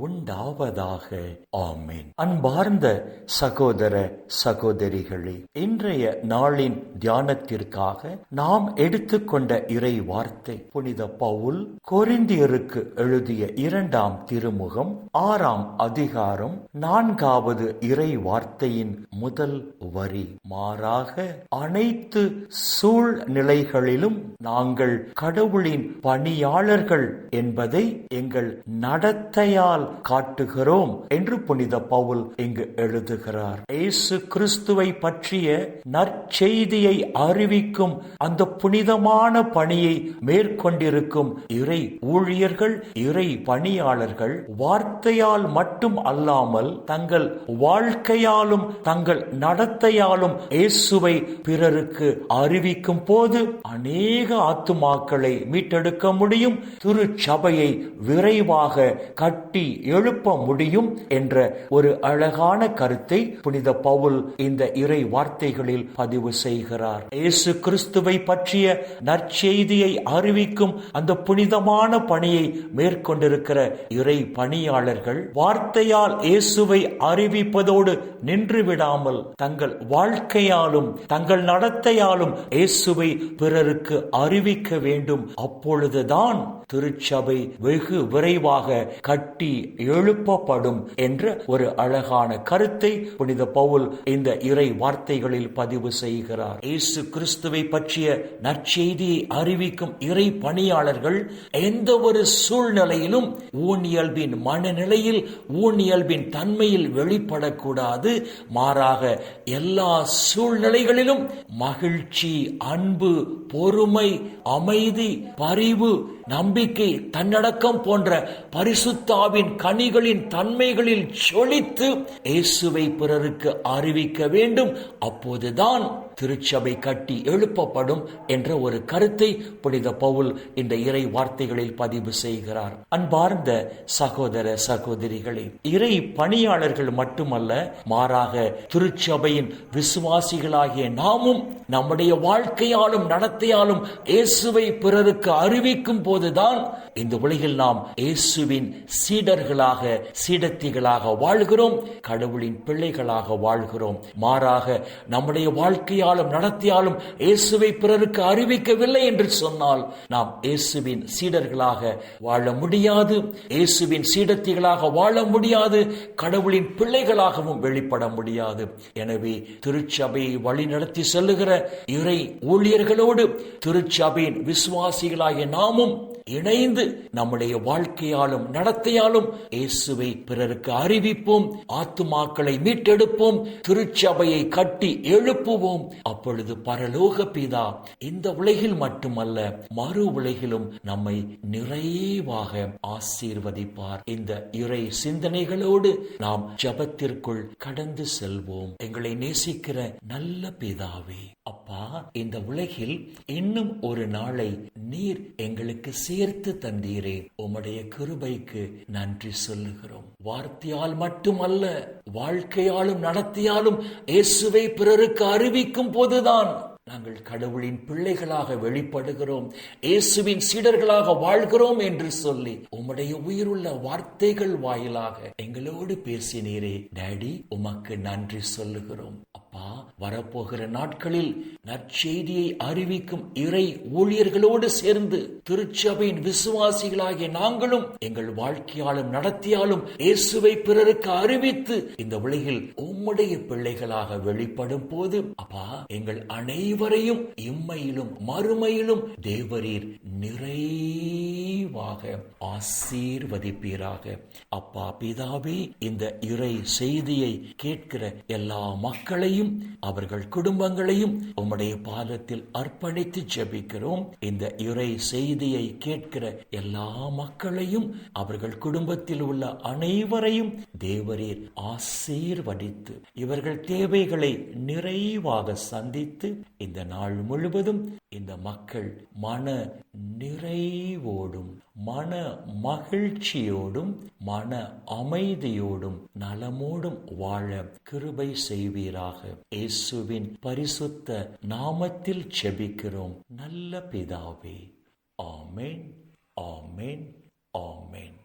உண்டாவதாக. ஆமேன். அன்பார்ந்த சகோதர சகோதரிகளே இன்றைய நாளின் தியானத்திற்காக நாம் எடுத்துக்கொண்ட இறை வார்த்தை புனித பவுல் கொரிந்தியருக்கு எழுதிய இரண்டாம் திருமுகம் ஆறாம் அதிகாரம் நான்காவது இறை வார்த்தையின் முதல் வரி. மாறாக அனைத்து சூழ்நிலைகளிலும் நாங்கள் கடவுளின் பணியாளர்கள் என்பதை எங்கள் நடத்தையால் காட்டுகிறோம் என்று புனித பவுல் இங்கு எழுதுகிறார். இயேசு கிறிஸ்துவை பற்றிய நற்செய்தியை அறிவிக்கும் அந்த புனிதமான பணியை மேற்கொண்டிருக்கும் இறை ஊழியர்கள் இறை பணியாளர்கள் வார்த்தையால் மட்டும் அல்லாமல் தங்கள் வாழ்க்கையாலும் தங்கள் நடத்தையாலும் இயேசுவை பிறருக்கு அறிவிக்கும் போது அநேக ஆத்துமாக்களை மீட்டெடுக்க முடியும். திருச்சபையை விரைவாக கட்டி எழுப்ப முடியும் என்ற ஒரு அழகான கருத்தை புனித பவுல் இந்த இறை வார்த்தைகளில் பதிவு செய்கிறார். இயேசு கிறிஸ்துவை பற்றிய நற்செய்தியை அறிவிக்கும் அந்த புனிதமான பணியை மேற்கொண்டிருக்கிற இறை பணியாளர்கள் வார்த்தையால் இயேசுவை அறிவிப்பதோடு நின்று விடாமல் தங்கள் வாழ்க்கையாலும் தங்கள் நடத்தையாலும் இயேசுவை பிறருக்கு அறிவிக்க வேண்டும். அப்பொழுதுதான் திருச்சபை வெகு விரைவாக கட்டி எழுப்பப்படும் என்ற ஒரு அழகான கருத்தை புனித பவுல் இந்த இறை வார்த்தைகளில் பதிவு செய்கிறார். இயேசு கிறிஸ்துவை பற்றிய நற்செய்தியை அறிவிக்கும் இறை பணியாளர்கள் எந்த ஒரு சூழ்நிலையிலும் ஊனியல்பின் மனநிலையில் ஊனியல்பின் தன்மையில் வெளிப்படக்கூடாது. மாறாக எல்லா சூழ்நிலைகளிலும் மகிழ்ச்சி அன்பு பொறுமை அமைதி பரிவு நம்பிக்கை தன்னடக்கம் போன்ற பரிசுத்தாவின் கனிகளின் தன்மைகளில் சொலித்து இயேசுவை பிறருக்கு அறிவிக்க வேண்டும். அப்போதுதான் திருச்சபை கட்டி எழுப்பப்படும் என்ற ஒரு கருத்தை புனித பவுல் இந்த இறை வார்த்தைகளில் பதிவு செய்கிறார். அன்பார்ந்த சகோதர சகோதரிகளே இறை பணியாளர்கள் மட்டுமல்ல மாறாக திருச்சபையின் விசுவாசிகளாகிய நாமும் நம்முடைய வாழ்க்கையாலும் நடத்தையாலும் இயேசுவை பிறருக்கு அறிவிக்கும் போதுதான் இந்த உலகில் நாம் இயேசுவின் சீடர்களாக சீடத்திகளாக வாழ்கிறோம் கடவுளின் பிள்ளைகளாக வாழ்கிறோம். மாறாக நம்முடைய வாழ்க்கையாலும் நடத்தியாலும் இயேசுவை பிறருக்கு அறிவிக்கவில்லை என்று சொன்னால் நாம் இயேசுவின் சீடர்களாக வாழ முடியாது இயேசுவின் சீடத்திகளாக வாழ முடியாது கடவுளின் பிள்ளைகளாகவும் வெளிப்பட முடியாது. எனவே திருச்சபையை வழிநடத்தி செல்லுகிற இறை ஊழியர்களோடு திருச்சபையின் விசுவாசிகளாகிய நாமும் இணைந்து நம்முடைய வாழ்க்கையாலும் நடத்தையாலும் இயேசுவை பிறருக்கு அறிவிப்போம் ஆத்துமாக்களை மீட்டெடுப்போம் திருச்சபையை கட்டி எழுப்புவோம். அப்பொழுது பரலோக பிதா இந்த உலகில் மட்டுமல்ல மறு உலகிலும் நம்மை நிறைவாக ஆசீர்வதிப்பார். இந்த இறை சிந்தனைகளோடு நாம் ஜபத்திற்குள் கடந்து செல்வோம். எங்களை நேசிக்கிற நல்ல பிதாவே அப்பா இந்த உலகில் இன்னும் ஒரு நாளை நீர் எங்களுக்கு சேர்த்து தந்தீரே. உம்முடைய கிருபைக்கு நன்றி சொல்லுகிறோம். வார்த்தையால் மட்டுமல்ல வாழ்க்கையாலும் நடத்தியாலும் இயேசுவை பிறருக்கு அறிவிக்கும் போதுதான் நாங்கள் கடவுளின் பிள்ளைகளாக வெளிப்படுகிறோம். இயேசுவின் சீடர்களாக வாழ்கிறோம் என்று சொல்லி உம்முடைய உயிருள்ள வார்த்தைகள் வாயிலாக எங்களோடு பேசினீரே. டேடி உமக்கு நன்றி சொல்லுகிறோம். வரப்போகிற நாட்களில் நற்செய்தியை அறிவிக்கும் இறை ஊழியர்களோடு சேர்ந்து திருச்சபையின் விசுவாசிகளாகிய நாங்களும் எங்கள் வாழ்க்கையாலும் நடத்தியாலும் இயேசுவை பிறருக்கு அறிவித்து இந்த உலகில் உம்முடைய பிள்ளைகளாக வெளிப்படும் போது அப்பா எங்கள் அனைவரையும் இம்மையிலும் மறுமையிலும் தேவரீர் நிறைவாக ஆசீர்வதிப்பீராக. அப்பா பிதாவே இந்த இறை செய்தியை கேட்கிற எல்லா மக்களையும் அவர்கள் குடும்பங்களையும் உம்முடைய பாதத்தில் அர்ப்பணித்து ஜெபிக்கிறோம். இந்த இறை செய்தியை கேட்கிற எல்லா மக்களையும் அவர்கள் குடும்பத்தில் உள்ள அனைவரையும் தேவரீர் ஆசீர்வதித்து இவர்கள் தேவைகளை நிறைவாக சந்தித்து இந்த நாள் முழுவதும் இந்த மக்கள் மன நிறைவோடும் மன மகிழ்ச்சியோடும் மன அமைதியோடும் நலமோடும் வாழ கிருபை செய்வீராக. இயேசுவின் பரிசுத்த நாமத்தில் செபிக்கிறோம் நல்ல பிதாவே ஆமேன் ஆமேன் ஆமேன்.